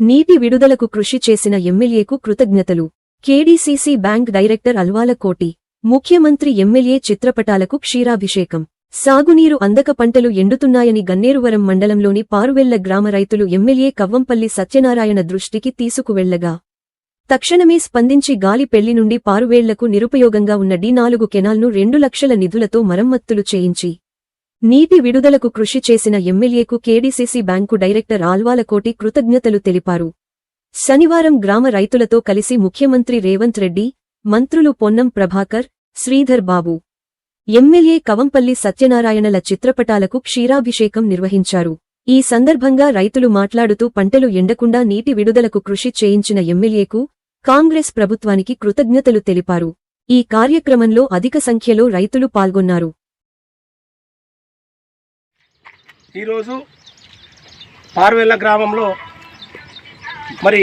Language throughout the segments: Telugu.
నీటి విడుదలకు కృషి చేసిన ఎమ్మెల్యేకు కృతజ్ఞతలు. కేడీసీసీ బ్యాంక్ డైరెక్టర్ అల్వాల కోటి ముఖ్యమంత్రి ఎమ్మెల్యే చిత్రపటాలకు క్షీరాభిషేకం. సాగునీరు అందక పంటలు ఎండుతున్నాయని గన్నేరువరం మండలంలోని పారువెళ్ళ గ్రామ రైతులు ఎమ్మెల్యే కవ్వంపల్లి సత్యనారాయణ దృష్టికి తీసుకువెళ్ళగా. తక్షణమే స్పందించి గాలి పెళ్ళి నుండి పారువేళ్ళకు నిరుపయోగంగా ఉన్న డి నాలుగు కెనాల్ను రెండు లక్షల నిధులతో మరమ్మత్తులు చేయించి నీటి విడుదలకు కృషి చేసిన ఎమ్మెల్యేకు కేడీసీసీ బ్యాంకు డైరెక్టర్ ఆల్వాలకోటి కృతజ్ఞతలు తెలిపారు. శనివారం గ్రామ రైతులతో కలిసి ముఖ్యమంత్రి రేవంత్ రెడ్డి మంత్రులు పొన్నం ప్రభాకర్ శ్రీధర్ బాబు ఎమ్మెల్యే కవంపల్లి సత్యనారాయణల చిత్రపటాలకు క్షీరాభిషేకం నిర్వహించారు. ఈ సందర్భంగా రైతులు మాట్లాడుతూ పంటలు ఎండకుండా నీటి విడుదలకు కృషి చేయించిన ఎమ్మెల్యేకు కాంగ్రెస్ ప్రభుత్వానికి కృతజ్ఞతలు తెలిపారు. ఈ కార్యక్రమంలో అధిక సంఖ్యలో రైతులు పాల్గొన్నారు. ఈరోజు పార్వెల్ల గ్రామంలో మరి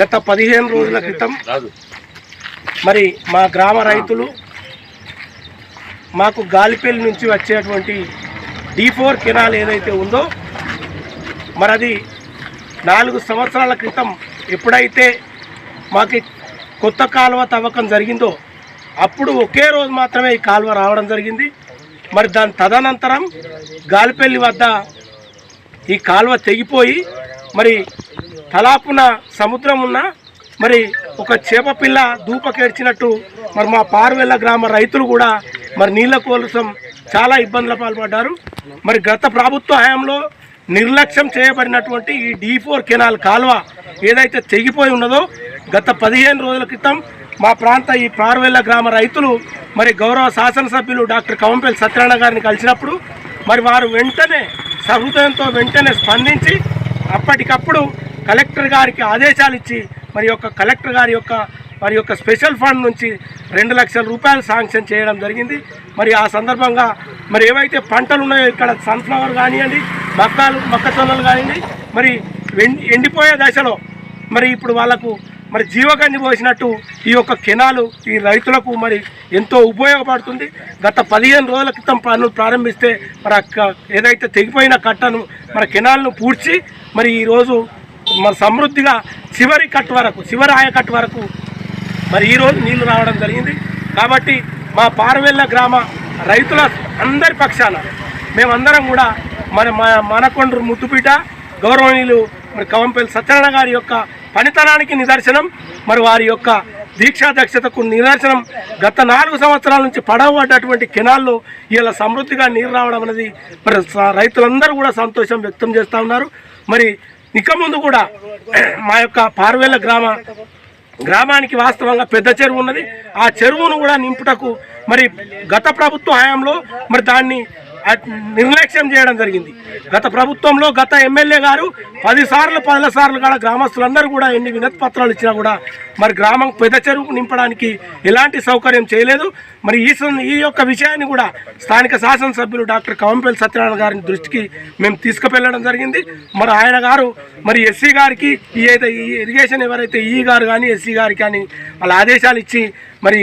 గత పదిహేను రోజుల క్రితం మరి మా గ్రామ రైతులు మాకు గాలిపల్లి నుంచి వచ్చేటువంటి డి ఫోర్ కెనాల్ ఏదైతే ఉందో మరి అది నాలుగు సంవత్సరాల క్రితం ఎప్పుడైతే మాకు కొత్త కాలువ తవ్వకం జరిగిందో అప్పుడు ఒకే రోజు మాత్రమే ఈ కాలువ రావడం జరిగింది. మరి దాని తదనంతరం గాలిపల్లి వద్ద ఈ కాలువ తెగిపోయి మరి తలాపున సముద్రం ఉన్న మరి ఒక చేప పిల్ల దూపకేడ్చినట్టు మరి మా పారువెల్ల గ్రామ రైతులు కూడా మరి నీళ్ళ కోసం చాలా ఇబ్బందుల పాల్పడ్డారు. మరి గత ప్రభుత్వ హయాంలో నిర్లక్ష్యం చేయబడినటువంటి ఈ డీ ఫోర్ కెనాల్ కాలువ ఏదైతే తెగిపోయి ఉన్నదో గత పదిహేను రోజుల క్రితం మా ప్రాంత ఈ పార్వెల్ల గ్రామ రైతులు మరి గౌరవ శాసనసభ్యులు డాక్టర్ కవంపల్లి సత్యనారాయణ గారిని కలిసినప్పుడు మరి వారు వెంటనే సహృదయంతో వెంటనే స్పందించి అప్పటికప్పుడు కలెక్టర్ గారికి ఆదేశాలు ఇచ్చి మరి యొక్క కలెక్టర్ గారి యొక్క మరి యొక్క స్పెషల్ ఫండ్ నుంచి రెండు లక్షల రూపాయలు శాంక్షన్ చేయడం జరిగింది. మరి ఆ సందర్భంగా మరి ఏవైతే పంటలు ఉన్నాయో ఇక్కడ సన్ఫ్లవర్ కానివ్వండి మక్కలు మొక్కజొన్నలు కానివ్వండి మరి ఎండిపోయే దశలో మరి ఇప్పుడు వాళ్ళకు మరి జీవగంజి పోసినట్టు ఈ యొక్క కెనాలు ఈ రైతులకు మరి ఎంతో ఉపయోగపడుతుంది. గత పదిహేను రోజుల క్రితం పనులు ప్రారంభిస్తే మరి ఏదైతే తెగిపోయిన కట్టను మరి కెనాల్ను పూడ్చి మరి ఈరోజు మరి సమృద్ధిగా చివరి కట్ వరకు చివరి ఆయకట్టు వరకు మరి ఈరోజు నీళ్ళు రావడం జరిగింది. కాబట్టి మా పారవెల్ల గ్రామ రైతుల అందరి పక్షాన మేమందరం కూడా మన మా మనకొండ్రు ముద్దుపీట గౌరవనీయులు మరి కవంపల్లి సత్యనారాయణ గారి యొక్క పనితనానికి నిదర్శనం మరి వారి యొక్క దీక్షా దక్షతకు నిదర్శనం. గత నాలుగు సంవత్సరాల నుంచి పడవబడ్డటువంటి కెనాల్లో ఇలా సమృద్ధిగా నీరు రావడం అనేది మరి రైతులందరూ కూడా సంతోషం వ్యక్తం చేస్తూ ఉన్నారు. మరి ఇక ముందు కూడా మా యొక్క పార్వేల గ్రామ గ్రామానికి వాస్తవంగా పెద్ద చెరువు ఉన్నది. ఆ చెరువును కూడా నింపుటకు మరి గత ప్రభుత్వ హయాంలో మరి దాన్ని నిర్లక్ష్యం చేయడం జరిగింది. గత ప్రభుత్వంలో గత ఎమ్మెల్యే గారు పది సార్లు సార్లు కూడా గ్రామస్తులందరూ కూడా ఎన్ని వినతి పత్రాలు ఇచ్చినా కూడా మరి గ్రామం పెద్ద చెరువు నింపడానికి ఎలాంటి సౌకర్యం చేయలేదు. మరి ఈ ఈ యొక్క విషయాన్ని కూడా స్థానిక శాసనసభ్యులు డాక్టర్ కవంపల్లి సత్యనారాయణ గారిని దృష్టికి మేము తీసుకువెళ్ళడం జరిగింది. మరి ఆయన గారు మరి ఎస్సీ గారికి ఈ అయితే ఈ ఇరిగేషన్ ఎవరైతే ఈ గారు కానీ ఎస్సీ గారికి కానీ వాళ్ళ ఆదేశాలు ఇచ్చి మరి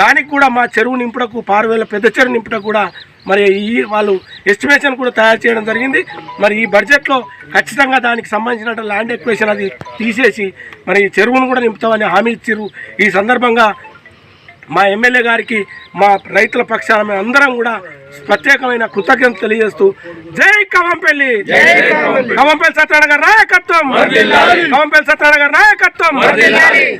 దానికి కూడా మా చెరువు నింపుటకు పారువేల పెద్ద చెరువు నింపుటకు కూడా మరి ఈ వాళ్ళు ఎస్టిమేషన్ కూడా తయారు చేయడం జరిగింది. మరి ఈ బడ్జెట్లో ఖచ్చితంగా దానికి సంబంధించిన ల్యాండ్ ఎక్వేషన్ అది తీసేసి మరి ఈ చెరువును కూడా నింపుతామని హామీ ఇచ్చారు ఈ సందర్భంగా మా ఎమ్మెల్యే గారికి మా రైతుల పక్షాన మేము అందరం కూడా ప్రత్యేకమైన కృతజ్ఞత తెలియజేస్తూ జై కవంపల్లి! కవంపల్లి! సత్యనారాయణ గారి నాయకత్వం! కవంపల్లి సత్యనారాయణ గారి నాయకత్వం!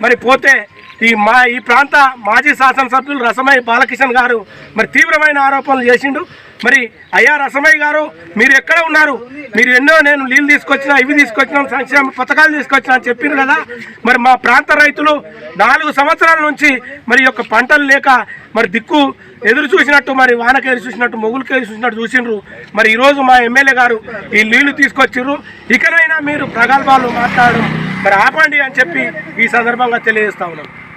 మరి పోతే ఈ మా ఈ ప్రాంత మాజీ శాసనసభ్యులు రసమయ్య బాలకిషన్ గారు మరి తీవ్రమైన ఆరోపణలు చేసిండు మరి అయ్యా రసమయ్య గారు మీరు ఎక్కడ ఉన్నారు? మీరు ఎన్నో నేను నీళ్ళు తీసుకొచ్చినా ఇవి తీసుకొచ్చినా సంక్షేమ పథకాలు తీసుకొచ్చిన అని చెప్పిండ్రు కదా. మరి మా ప్రాంత రైతులు నాలుగు సంవత్సరాల నుంచి మరి యొక్క పంటలు లేక మరి దిక్కు ఎదురు చూసినట్టు మరి వానకేరు చూసినట్టు మొగులకేరు చూసినట్టు చూసిండ్రు. మరి ఈరోజు మా ఎమ్మెల్యే గారు ఈ నీళ్ళు తీసుకొచ్చిర్రు. ఇకనైనా మీరు ప్రగల్భాలు మాట్లాడడం మరి ఆపండి అని చెప్పి ఈ సందర్భంగా తెలియజేస్తా ఉన్నాం.